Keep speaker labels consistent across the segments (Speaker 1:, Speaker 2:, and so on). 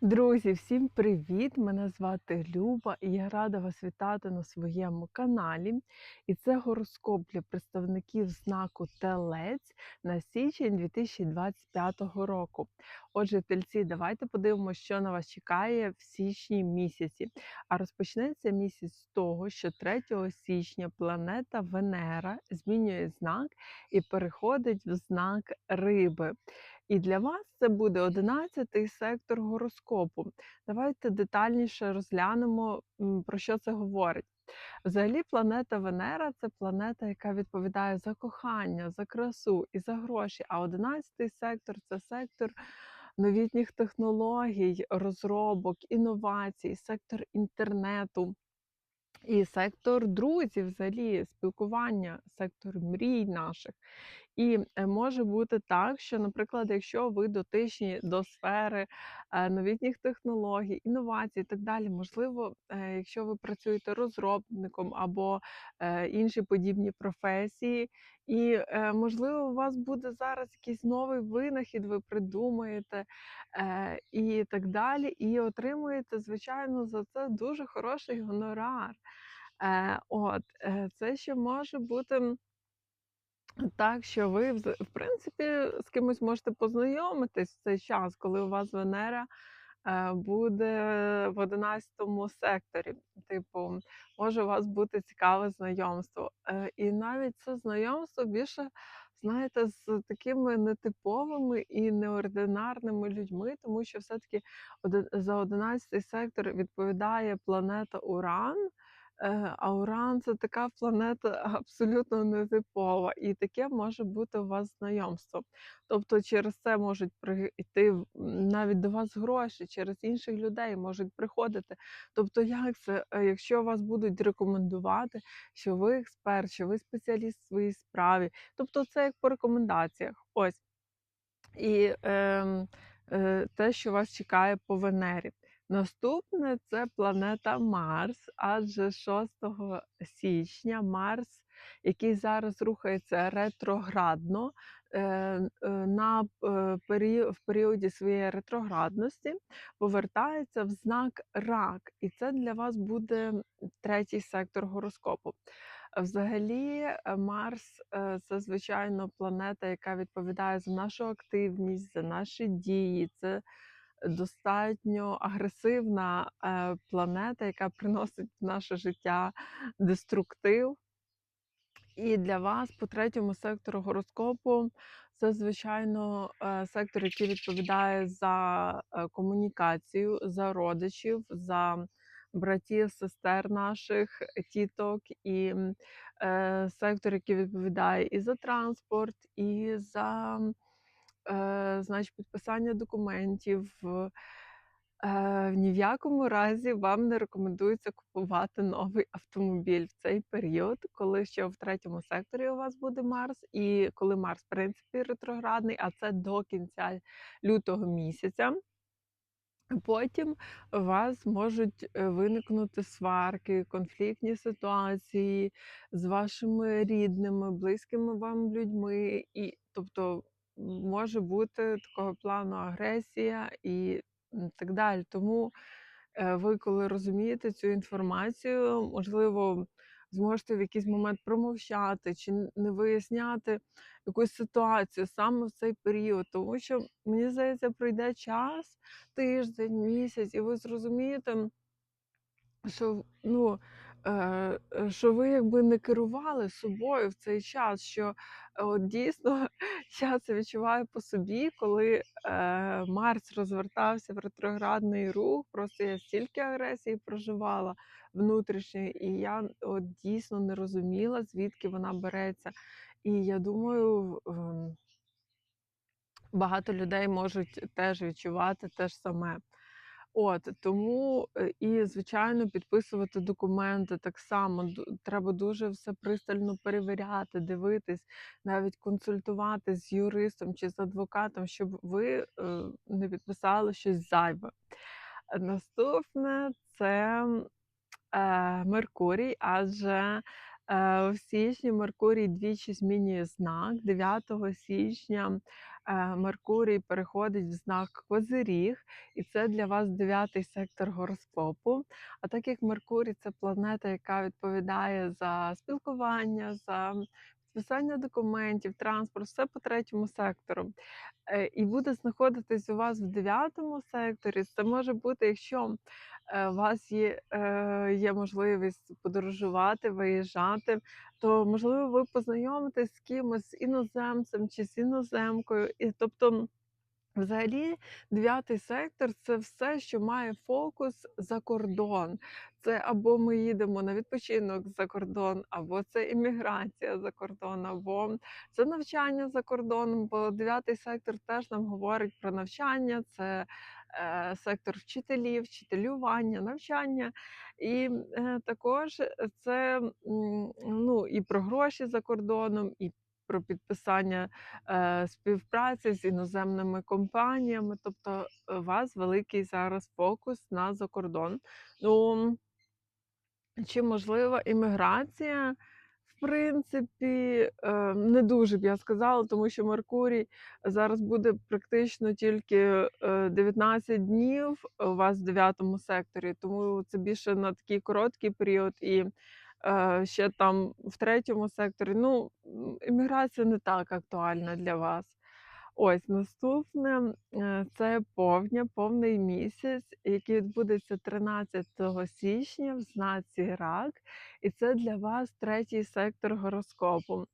Speaker 1: Друзі, всім привіт! Мене звати Люба і я рада вас вітати на своєму каналі. І це гороскоп для представників знаку Телець на січень 2025 року. Отже, тельці, давайте подивимося, що на вас чекає в січні місяці. А розпочнеться місяць з того, що 3 січня планета Венера змінює знак і переходить в знак Риби. І для вас це буде 11-й сектор гороскопу. Давайте детальніше розглянемо, про що це говорить. Взагалі, планета Венера це планета, яка відповідає за кохання, за красу і за гроші. А 11-й сектор це сектор новітніх технологій, розробок, інновацій, сектор інтернету. І сектор друзів, взагалі, спілкування, сектор мрій наших. І е, може бути так, що, наприклад, якщо ви дотичні до сфери е, новітніх технологій, інновацій і так далі, можливо, е, якщо ви працюєте розробником або інші подібні професії, і можливо, у вас буде зараз якийсь новий винахід, ви придумаєте і так далі, і отримуєте, звичайно, за це дуже хороший гонорар. Е, от, е, це ще може бути так, що ви в принципі з кимось можете познайомитись в цей час, коли у вас Венера, е, буде в 11 секторі. Типу, може у вас бути цікаве знайомство. І навіть це знайомство більше, знаєте, з такими нетиповими і неординарними людьми, тому що все-таки за 11 сектор відповідає планета Уран. Е, а Уран це така планета абсолютно нетипова, і таке може бути у вас знайомство. Тобто через це можуть прийти навіть до вас гроші, через інших людей можуть приходити. Тобто, як це, Е, якщо вас будуть рекомендувати, що ви експерт, що ви спеціаліст в своїй справі, тобто це як по рекомендаціях. Ось. І ем, е, те, що вас чекає по Венері. Наступне це планета Марс, адже 6 січня Марс, який зараз рухається ретроградно, е, е, на е, в періоді своєї ретроградності повертається в знак Рак, і це для вас буде третій сектор гороскопу. Взагалі, Марс це звичайно планета, яка відповідає за нашу активність, за наші дії. Це достатньо агресивна е, планета, яка приносить в наше життя деструктив. І для вас по третьому сектору гороскопу це, звичайно, е, сектор, який відповідає за е, комунікацію, за родичів, за братів, сестер наших, тіток, і сектор, який відповідає і за транспорт, і за значить, підписання документів. Е, ні в якому разі вам не рекомендується купувати новий автомобіль в цей період, коли ще в третьому секторі у вас буде Марс, і коли Марс, в принципі, ретроградний, а це до кінця лютого місяця. Потім у вас можуть е, виникнути сварки, конфліктні ситуації з вашими рідними, близькими вам людьми, і тобто може бути такого плану агресія і так далі. Тому е, ви, коли розумієте цю інформацію, можливо, зможете в якийсь момент промовчати чи не виясняти якусь ситуацію саме в цей період, тому що мені здається, пройде час тиждень, місяць, і ви зрозумієте, що ну, що ви якби не керували собою в цей час, що е, от дійсно я це відчуваю по собі, коли е, Марс розвертався в ретроградний рух, просто я стільки агресії проживала внутрішньої, і я от дійсно не розуміла, звідки вона береться. І я думаю, ем, багато людей можуть теж відчувати те ж саме. От тому е, і звичайно підписувати документи так само треба дуже все пристально перевіряти, дивитись, навіть консультувати з юристом чи з адвокатом, щоб ви е, не підписали щось зайве. Наступне це е, Меркурій, адже в січні Меркурій двічі змінює знак 9 січня. е, Меркурій переходить в знак Козиріг, і це для вас дев'ятий сектор гороскопу. А так як Меркурій це планета, яка відповідає за спілкування, за підписання документів, транспорт, все по третьому сектору. Е, і буде знаходитись у вас в дев'ятому секторі. Це може бути, якщо е, у вас є, е, є можливість подорожувати, виїжджати, то можливо ви познайомитесь з кимось з іноземцем чи з іноземкою. І тобто, взагалі, дев'ятий сектор це все, що має фокус за кордон. Це або ми їдемо на відпочинок за кордон, або це імміграція за кордон, або це навчання за кордоном. Бо дев'ятий сектор теж нам говорить про навчання, це е, сектор вчителів, вчителювання, навчання. І е, також це ну, і про гроші за кордоном, і про підписання е, співпраці з іноземними компаніями. Тобто, у вас великий зараз фокус на закордон. Ну, чи можлива імміграція? Принципі, е, не дуже б я сказала, тому що Меркурій зараз буде практично тільки е, 19 днів у вас в дев'ятому секторі, тому це більше на такий короткий період. І е, ще там в третьому секторі. Ну, імміграція не так актуальна для вас. Ось наступне е, це повня, повний місяць, який відбудеться 13 січня в знаці Рак, і це для вас третій сектор гороскопу.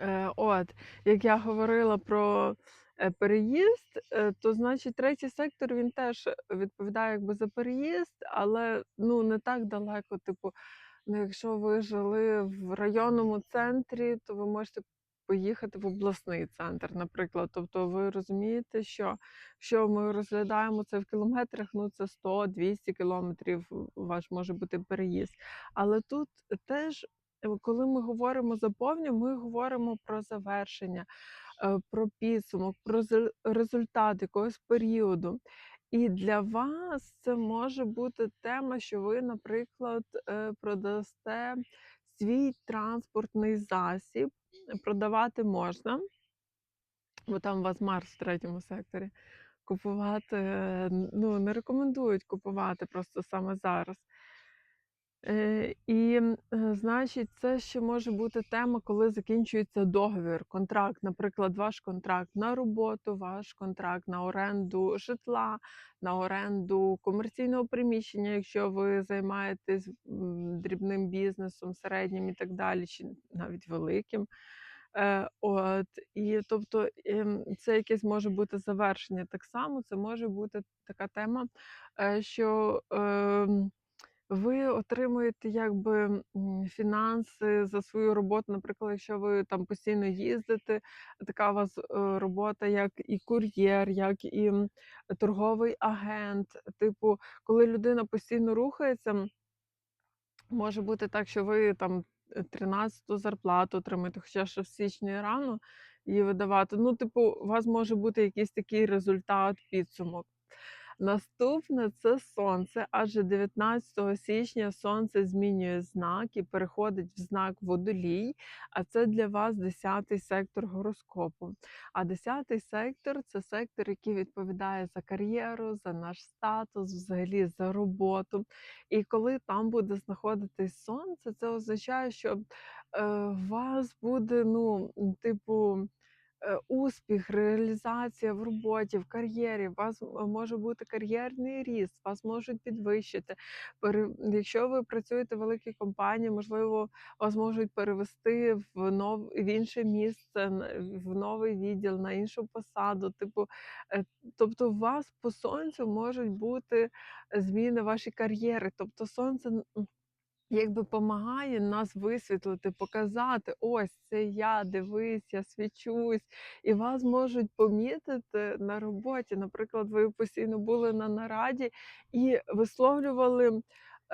Speaker 1: Е, От, як я говорила про е, переїзд, то значить третій сектор він теж відповідає якби за переїзд, але ну не так далеко. Типу, ну, якщо ви жили в районному центрі, то ви можете поїхати в обласний центр, наприклад. Тобто, ви розумієте, що що ми розглядаємо це в кілометрах, ну це 100-200 кілометрів ваш може бути переїзд. Але тут теж Е, коли ми говоримо за ми говоримо про завершення, е, про підсумок, про результат якогось періоду. І для вас це може бути тема, що ви, наприклад, е, продасте свій транспортний засіб. Продавати можна, бо там у вас Марс в третьому секторі. Купувати е, ну, не рекомендують купувати просто саме зараз. Е, і, е, значить, це ще може бути тема, коли закінчується договір, контракт, наприклад, ваш контракт на роботу, ваш контракт на оренду житла, на оренду комерційного приміщення, якщо ви займаєтесь дрібним бізнесом, середнім і так далі, чи навіть великим. Е, от, і тобто ем, це якесь може бути завершення. Так само це може бути така тема, що. Ви отримуєте якби, фінанси за свою роботу. Наприклад, якщо ви там постійно їздите, така у вас, е, робота, як і кур'єр, як і, торговий агент. Типу, коли людина постійно рухається, може бути так, що ви там, е, 13 зарплату отримуєте, хоча ще в січні рано її видавати. Ну, типу, у вас може бути якийсь такий результат, підсумок. Наступне це сонце, адже 19 січня сонце змінює знак і переходить в знак водолій, а це для вас 10 сектор гороскопу. А 10 сектор це сектор, який відповідає за кар'єру, за наш статус, взагалі за роботу. І коли там буде знаходитись сонце, це означає, що е, у вас буде, ну, типу успіх, реалізація в роботі, в кар'єрі, у вас може бути кар'єрний ріст, вас можуть підвищити. Якщо ви працюєте в великій компанії, можливо, вас можуть перевести в нов... в інше місце, в новий відділ, на іншу посаду. Типу, е, тобто, у вас по сонцю можуть бути зміни вашої кар'єри. Тобто, сонце Якби допомагає нас висвітлити, показати: ось це я, дивись, я свічусь, і вас можуть помітити на роботі. Наприклад, ви постійно були на нараді і висловлювали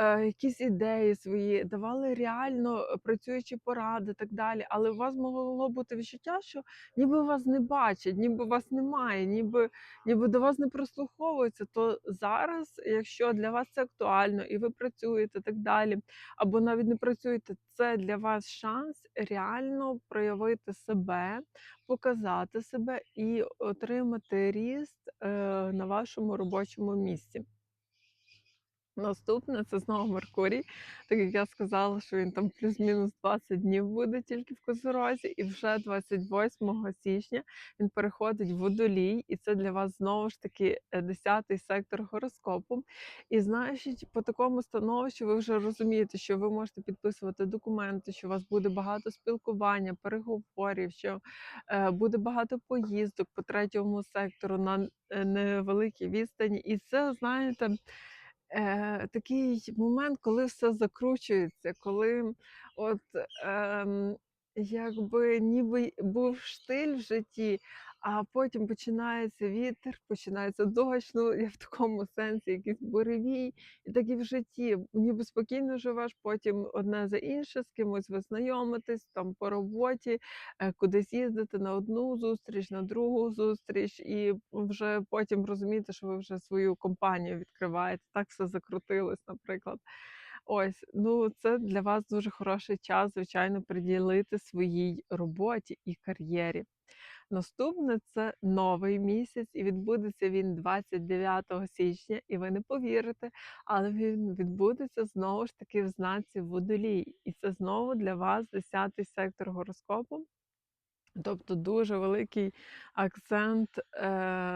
Speaker 1: якісь ідеї свої, давали реально е, працюючі поради, так далі. Але у вас могло бути відчуття, що ніби вас не бачать, ніби вас немає, ніби, ніби до вас не прислуховуються. То зараз, якщо для вас це актуально і ви працюєте так далі, або навіть не працюєте, це для вас шанс реально проявити себе, показати себе і отримати ріст е, на вашому робочому місці. Наступне це знову Меркурій. Так як я сказала, що він там плюс-мінус 20 днів буде тільки в Козорозі, і вже 28 січня він переходить в водолій, і це для вас знову ж таки 10-й сектор гороскопу. І значить, по такому становищу ви вже розумієте, що ви можете підписувати документи, що у вас буде багато спілкування, переговорів, що е, буде багато поїздок по третьому сектору на е, невеликій відстані. І це, знаєте, е, такий момент, коли все закручується, коли от ем, якби ніби був штиль в житті, а потім починається вітер, починається дощ. Ну я в такому сенсі, якийсь буревій, і так і в житті. Ніби спокійно живеш, потім одне за інше, з кимось ви знайомитесь там по роботі, е, кудись їздите на одну зустріч, на другу зустріч, і вже потім розумієте, що ви вже свою компанію відкриваєте. Так все закрутилось, наприклад. Ось, ну це для вас дуже хороший час, звичайно, приділити своїй роботі і кар'єрі. Наступне це новий місяць, і відбудеться він 29 січня, і ви не повірите, але він відбудеться знову ж таки в знаці водолій. І це знову для вас 10-й сектор гороскопу. Тобто дуже великий акцент е,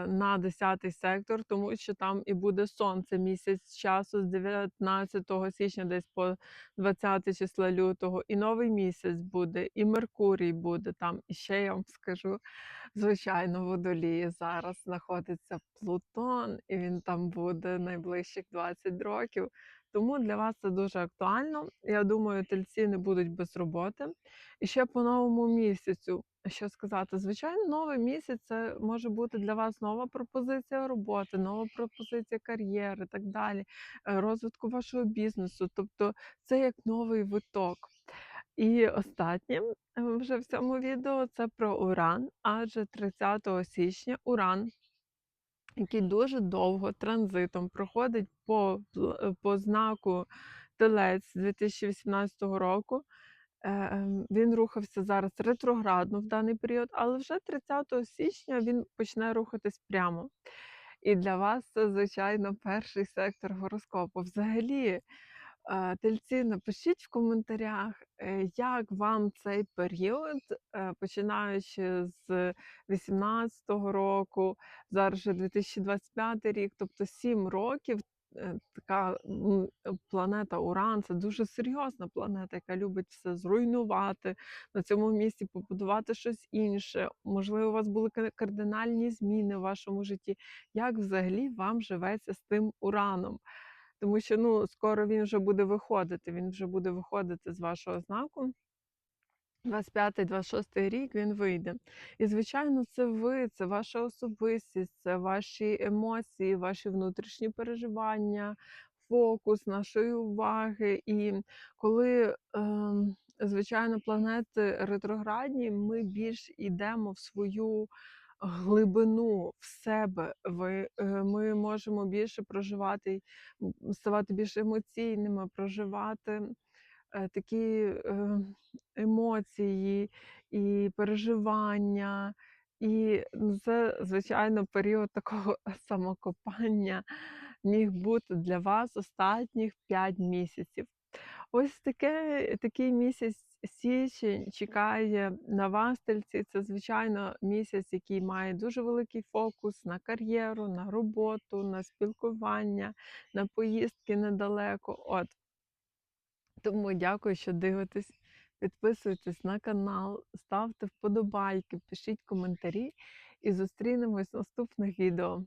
Speaker 1: на 10-й сектор, тому що там і буде сонце місяць часу з 19 січня, десь по 20 числа лютого, і новий місяць буде, і Меркурій буде там. І ще я вам скажу, звичайно, водолії зараз знаходиться Плутон, і він там буде найближчих 20 років. Тому для вас це дуже актуально. Я думаю, тельці не будуть без роботи. І ще по новому місяцю. Що сказати? Звичайно, новий місяць це може бути для вас нова пропозиція роботи, нова пропозиція кар'єри, так далі, е, розвитку вашого бізнесу. Тобто це як новий виток. І останнє е, вже в цьому відео це про Уран, адже 30 січня Уран який дуже довго транзитом проходить по, по знаку Телець 2018 року. Е, ем, Він рухався зараз ретроградно в даний період, але вже 30 січня він почне рухатись прямо. І для вас це, звичайно, перший сектор гороскопу. Взагалі, е, тельці, напишіть в коментарях, е, як вам цей період, е, починаючи з 18-го року, зараз вже 2025 рік, тобто 7 років. е, Така планета Уран це дуже серйозна планета, яка любить все зруйнувати, на цьому місці побудувати щось інше. Можливо, у вас були кардинальні зміни в вашому житті. Як взагалі вам живеться з тим ураном? Тому що ну, скоро він вже буде виходити, він вже буде виходити з вашого знаку. 25-26 рік він вийде. І, звичайно, це ви, це ваша особистість, це ваші емоції, ваші внутрішні переживання, фокус нашої уваги. І коли, ем, звичайно, планети ретроградні, ми більш йдемо в свою глибину в себе. Ви, е, Ми можемо більше проживати, ставати більш емоційними, проживати е, такі е, емоції і переживання. І ну, це, звичайно, період такого самокопання міг бути для вас останніх 5 місяців. Ось таке, такий місяць січень чекає на вас, тельці. Це, звичайно, місяць, який має дуже великий фокус на кар'єру, на роботу, на спілкування, на поїздки недалеко. От. Тому дякую, що дивитесь. Підписуйтесь на канал, ставте вподобайки, пишіть коментарі і зустрінемось в наступних відео.